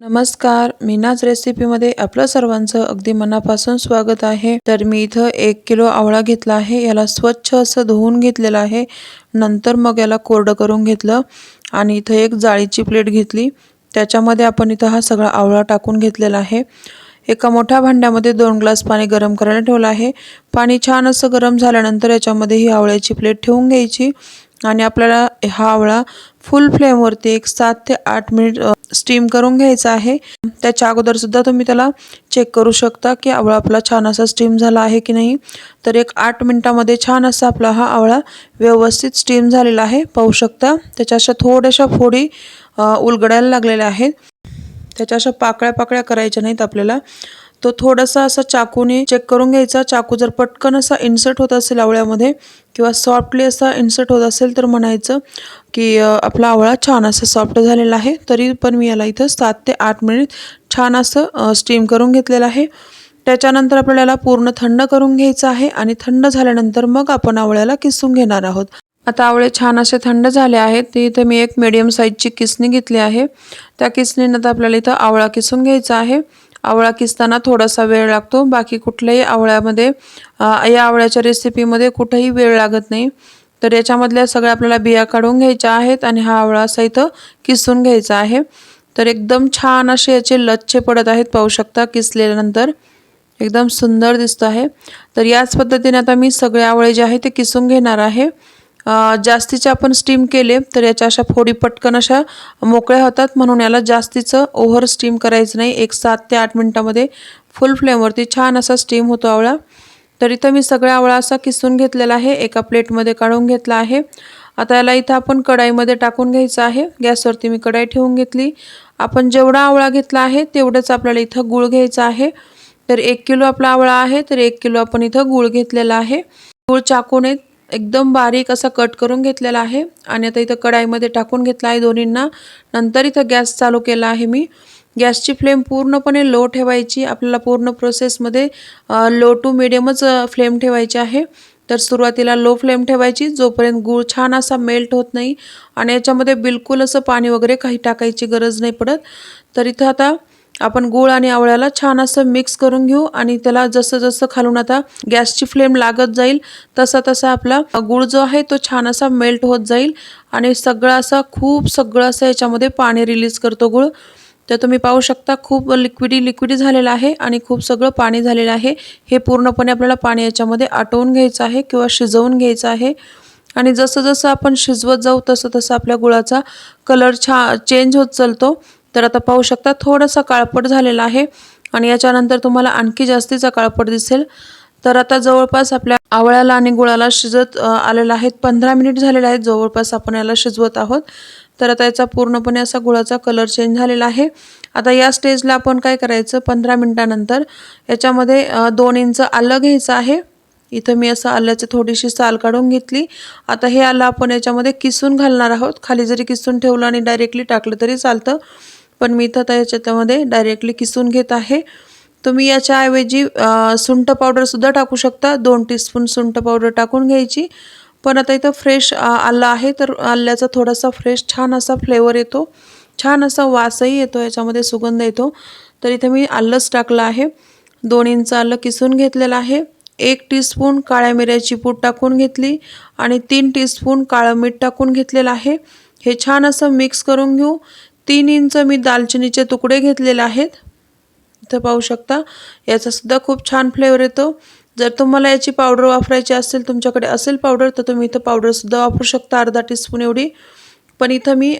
नमस्कार मीनाज रेसिपीमध्ये आपलं सर्वांचं अगदी मनापासून स्वागत आहे. तर मी इथं एक किलो आवळा घेतला आहे याला स्वच्छ असं धुवून घेतलेलं आहे. नंतर मग याला कोरडं करून घेतलं आणि इथं एक जाळीची प्लेट घेतली. त्याच्यामध्ये आपण इथं हा सगळा आवळा टाकून घेतलेला आहे. एका मोठ्या भांड्यामध्ये दोन ग्लास पाणी गरम करायला ठेवलं आहे. पाणी छान असं गरम झाल्यानंतर याच्यामध्ये ही आवळ्याची प्लेट ठेवून घ्यायची आणि आपल्याला हा आवळा फुल फ्लेमवरती एक सात ते आठ मिनिट स्टीम करून घ्यायचा आहे. त्याच्या अगोदर सुद्धा तुम्ही त्याला चेक करू शकता की आवळा आपला छान असा स्टीम झाला आहे की नाही. तर एक आठ मिनिटामध्ये छान असा आपला हा आवळा व्यवस्थित स्टीम झालेला आहे. पाहू शकता त्याच्या अशा थोड्याशा फोडी उलगडायला लागलेल्या आहेत. त्याच्या अशा पाकळ्या पाकळ्या करायच्या नाहीत आपल्याला. तो थोडासा असा चाकूने चेक करून घ्यायचा. चाकू जर पटकन असा इन्सर्ट होत असेल आवळ्यामध्ये किंवा सॉफ्टली असा इन्सर्ट होत असेल तर म्हणायचं की आपला आवळा छान असा सॉफ्ट झालेला आहे. तरी पण मी याला इथं सात ते आठ मिनिट छान असं स्टीम करून घेतलेलं आहे. त्याच्यानंतर आपल्याला पूर्ण थंड करून घ्यायचं आहे आणि थंड झाल्यानंतर मग आपण आवळ्याला किसून घेणार आहोत. आता आवळे छान असे थंड झाले आहेत. ते इथं मी एक मिडियम साईजची किसणी घेतली आहे. त्या किसणीनंतर आपल्याला इथं आवळा किसून घ्यायचा आहे. आवळा किसताना थोडासा वेळ लागतो. बाकी कुठल्याही आवळ्यामध्ये या आवळ्याच्या रेसिपीमध्ये कुठंही वेळ लागत नाही. तर याच्यामधल्या सगळ्या आपल्याला बिया काढून घ्यायच्या आहेत आणि हा आवळा असा इथं किसून घ्यायचा आहे. तर एकदम छान असे याचे लच्छे पडत आहेत. पाहू शकता किसल्यानंतर एकदम सुंदर दिसतं आहे. तर याच पद्धतीने आता मी सगळे आवळे जे आहे ते किसून घेणार आहे. जास्तीचे आपण स्टीम केले तर याच्या अशा फोडी पटकन अशा मोकळ्या होतात. म्हणून याला जास्तीचं ओव्हर स्टीम करायचं नाही. एक सात ते आठ मिनटामध्ये फुल फ्लेमवरती छान असा स्टीम होतो आवळा. तर इथं मी सगळा आवळा असा किसून घेतलेला आहे. एका प्लेटमध्ये काढून घेतला आहे. आता याला इथं आपण कढाईमध्ये टाकून घ्यायचं आहे. गॅसवरती मी कढाई ठेवून घेतली. आपण जेवढा आवळा घेतला आहे तेवढंच आपल्याला इथं गूळ घ्यायचा आहे. तर एक किलो आपला आवळा आहे तर एक किलो आपण इथं गूळ घेतलेला आहे. गूळ चाकूने एकदम बारीक असा कट करून घेतलेला आहे आणि आता इथं कढाईमध्ये टाकून घेतला आहे दोन्हींना. नंतर इथं गॅस चालू केला आहे मी. गॅसची फ्लेम पूर्णपणे लो ठेवायची. आपल्याला पूर्ण प्रोसेसमध्ये लो टू मिडियमच फ्लेम ठेवायची आहे. तर सुरुवातीला लो फ्लेम ठेवायची. जोपर्यंत गूळ छान असा मेल्ट होत नाही आणि याच्यामध्ये बिलकुल असं पाणी वगैरे काही टाकायची गरज नाही पडत. तर इथं आता आपण गूळ आणि आवळ्याला छान असं मिक्स करून घेऊ आणि त्याला जसं जसं खालून आता गॅसची फ्लेम लागत जाईल तसा तसा आपला गूळ जो आहे तो छान असा मेल्ट होत जाईल आणि सगळं असा खूप सगळं असं याच्यामध्ये पाणी रिलीज करतो गूळ. तर तुम्ही पाहू शकता खूप लिक्विडी लिक्विडी झालेलं आहे आणि खूप सगळं पाणी झालेलं आहे. हे पूर्णपणे आपल्याला पाणी याच्यामध्ये आटवून घ्यायचं आहे किंवा शिजवून घ्यायचं आहे. आणि जसं जसं आपण शिजवत जाऊ तसं तसं आपल्या गुळाचा कलर छा चेंज होत चालतो. तर आता पाहू शकता थोडासा काळपट झालेला आहे आणि याच्यानंतर तुम्हाला आणखी जास्तीचा काळपट दिसेल. तर आता जवळपास आपल्या आवळ्याला आणि गुळाला शिजत आलेला आलेलं आहेत पंधरा मिनिट झालेले आहेत जवळपास आपण याला शिजवत आहोत. तर आता याचा पूर्णपणे असा गुळाचा कलर चेंज झालेला आहे. आता या स्टेजला आपण काय करायचं पंधरा मिनटानंतर याच्यामध्ये दोन इंच आलं घ्यायचं आहे. इथं मी असं आल्याची थोडीशी साल काढून घेतली. आता हे आलं आपण याच्यामध्ये किसून घालणार आहोत. खाली जरी किसून ठेवलं आणि डायरेक्टली टाकलं तरी चालतं. पण मी इथं आता याच्यामध्ये डायरेक्टली किसून घेत आहे. तुम्ही याच्याऐवजी सुंठ पावडरसुद्धा टाकू शकता. दोन टीस्पून सुंठ पावडर टाकून घ्यायची. पण आता इथं फ्रेश आलं आहे. तर आल्याचा थोडासा फ्रेश छान असा फ्लेवर येतो. छान असा वासही येतो याच्यामध्ये सुगंध येतो. तर इथे मी आलंच टाकलं आहे. दोन इंच आलं किसून घेतलेलं आहे. एक टीस्पून काळ्या मिऱ्याची पूड टाकून घेतली आणि तीन टीस्पून काळं मीठ टाकून घेतलेलं आहे. हे छान असं मिक्स करून घेऊ. तीन इंच मी दालचिनीचे तुकडे घेतलेले आहेत. इथं पाहू शकता याचा सुद्धा खूप छान फ्लेवर येतो. जर तुम्हाला याची पावडर वापरायची असेल तुमच्याकडे असेल पावडर तर तुम्ही इथं पावडरसुद्धा वापरू शकता अर्धा टीस्पून एवढी. पण इथं मी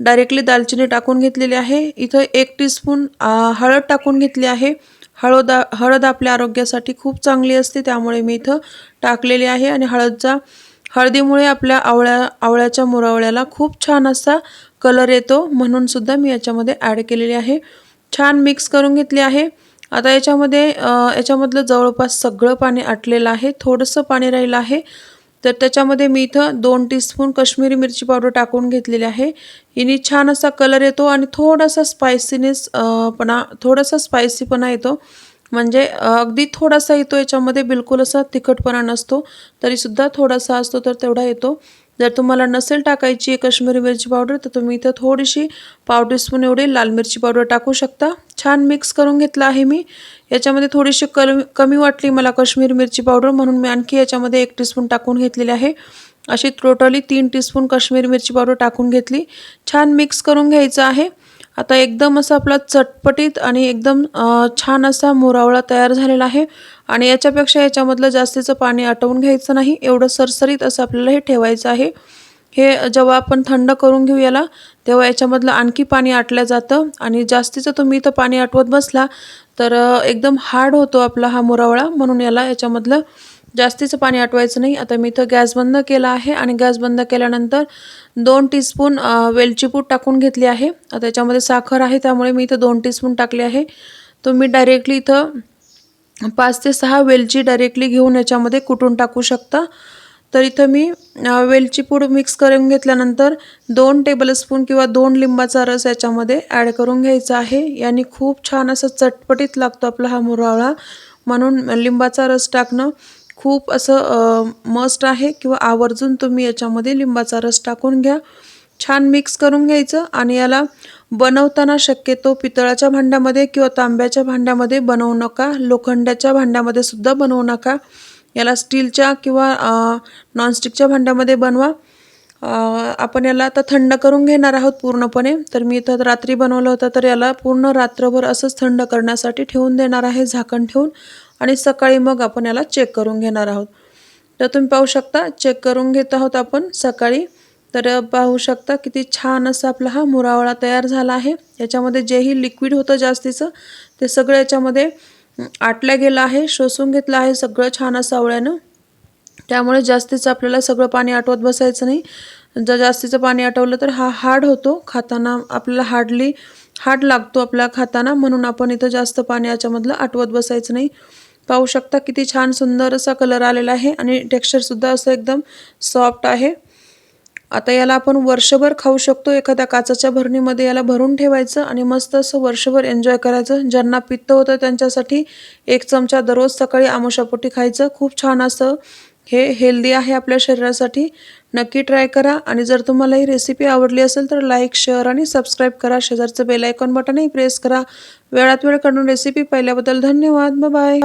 डायरेक्टली दालचिनी टाकून घेतलेली आहे. इथं एक टीस्पून हळद टाकून घेतली आहे. हळद हळद आपल्या आरोग्यासाठी खूप चांगली असते त्यामुळे मी इथं टाकलेली आहे. आणि हळदचा हळदीमुळे आपल्या आवळ्या आवळ्याच्या मुरावळ्याला खूप छान असा कलर येतो म्हणून सुद्धा मी याच्यामध्ये ॲड केलेली आहे. छान मिक्स करून घेतली आहे. आता याच्यामध्ये याच्यामधलं जवळपास सगळं पाणी आटलेलं आहे. थोडंसं पाणी राहिलं आहे. तर त्याच्यामध्ये मी इथं दोन टीस्पून कश्मीरी मिरची पावडर टाकून घेतलेली आहे. हिने छान असा कलर येतो आणि थोडासा स्पायसीनेस पणा थोडासा स्पायसीपणा येतो. म्हणजे अगदी थोडासा येतो याच्यामध्ये बिलकुल असा तिखटपणा नसतो. तरीसुद्धा थोडासा असतो तर तेवढा येतो. जर तुम्हाला नसेल टाकायची काश्मीरी मिरची पावडर तर तुम्ही इथं थोडीशी पाव टीस्पून एवढी लाल मिरची पावडर टाकू शकता. छान मिक्स करून घेतलं आहे मी. याच्यामध्ये थोडीशी कमी कमी वाटली मला काश्मीरी मिरची पावडर म्हणून मी आणखी याच्यामध्ये एक टीस्पून टाकून घेतलेली आहे. अशी टोटली तीन टीस्पून काश्मीरी मिरची पावडर टाकून घेतली. छान मिक्स करून घ्यायचं आहे. आता एकदम असा आपला चटपटीत आणि एकदम छान असा मुरावळा तयार झालेला आहे. आणि याच्यापेक्षा याच्यामधलं जास्तीचं पाणी आटवून घ्यायचं नाही. एवढं सरसरीत असं आपल्याला हे ठेवायचं आहे. हे जेव्हा आपण थंड करून घेऊ याला तेव्हा याच्यामधलं आणखी पाणी आटलं जातं. आणि जास्तीचं तुम्ही इथं पाणी आटवत बसला तर एकदम हार्ड होतो आपला हा मुरावळा. म्हणून याला याच्यामधलं जास्तीचं पाणी आटवायचं नाही. आता मी इथं गॅस बंद केला आहे आणि गॅस बंद केल्यानंतर दोन टीस्पून अ, वेलची पूड टाकून घेतली आहे. आता त्याच्यामध्ये साखर आहे त्यामुळे मी इथं दोन टीस्पून टाकले आहे. तुम्ही डायरेक्टली इथं पाच ते सहा वेलची डायरेक्टली घेऊन याच्यामध्ये कुटून टाकू शकता. तर इथं मी वेलचीपूड वेलची पूड मिक्स करून घेतल्यानंतर दोन टेबलस्पून किंवा दोन लिंबाचा रस याच्यामध्ये ॲड करून घ्यायचा आहे. याने खूप छान असं चटपटीत लागतो आपला हा मुरावळा. म्हणून लिंबाचा रस टाकणं खूप असं मस्ट आहे किंवा आवर्जून तुम्ही याच्यामध्ये लिंबाचा रस टाकून घ्या. छान मिक्स करून घ्यायचं आणि याला बनवताना शक्यतो पितळाच्या भांड्यामध्ये किंवा तांब्याच्या भांड्यामध्ये बनवू नका. लोखंडाच्या भांड्यामध्ये सुद्धा बनवू नका. याला स्टीलच्या किंवा नॉनस्टिकच्या भांड्यामध्ये बनवा. आपण याला आता थंड करून घेणार आहोत पूर्णपणे. तर मी इथं रात्री बनवलं होतं तर याला पूर्ण रात्रभर असंच थंड करण्यासाठी ठेवून देणार आहे झाकण ठेवून. आणि सकाळी मग आपण याला चेक करून घेणार आहोत. तर तुम्ही पाहू शकता चेक करून घेत आहोत आपण सकाळी. तर पाहू शकता किती छान असा आपला हा मुरावळा तयार झाला आहे. याच्यामध्ये जेही लिक्विड होतं जास्तीचं ते सगळं याच्यामध्ये आटलं गेलं आहे शोषून घेतलं आहे सगळं छान असं आवळ्यानं. त्यामुळे जास्तीचं आपल्याला सगळं पाणी आटवत बसायचं नाही. जर जास्तीचं पाणी आटवलं तर हा हार्ड होतो. खाताना आपल्याला हार्डली हार्ड लागतो आपल्या खाताना म्हणून आपण इथं जास्त पाणी याच्यामधलं आटवत बसायचं नाही. पाहू शकता किती छान सुंदर असा कलर आलेला आहे आणि टेक्स्चरसुद्धा असं एकदम सॉफ्ट आहे. आता याला आपण वर्षभर खाऊ शकतो एखाद्या काचाच्या भरणीमध्ये याला भरून ठेवायचं आणि मस्त असं वर्षभर एन्जॉय करायचं. ज्यांना पित्त होतं त्यांच्यासाठी एक चमचा दररोज सकाळी आमोशापोटी खायचं. खूप छान असं हे हेल्दी आहे आपल्या शरीरासाठी. नक्की ट्राय करा आणि जर तुम्हाला ही रेसिपी आवडली असेल तर लाईक शेअर आणि सबस्क्राईब करा. शेजारचं बेल आयकॉन बटनही प्रेस करा. वेळात वेळ काढून रेसिपी पाहिल्याबद्दल धन्यवाद. बाय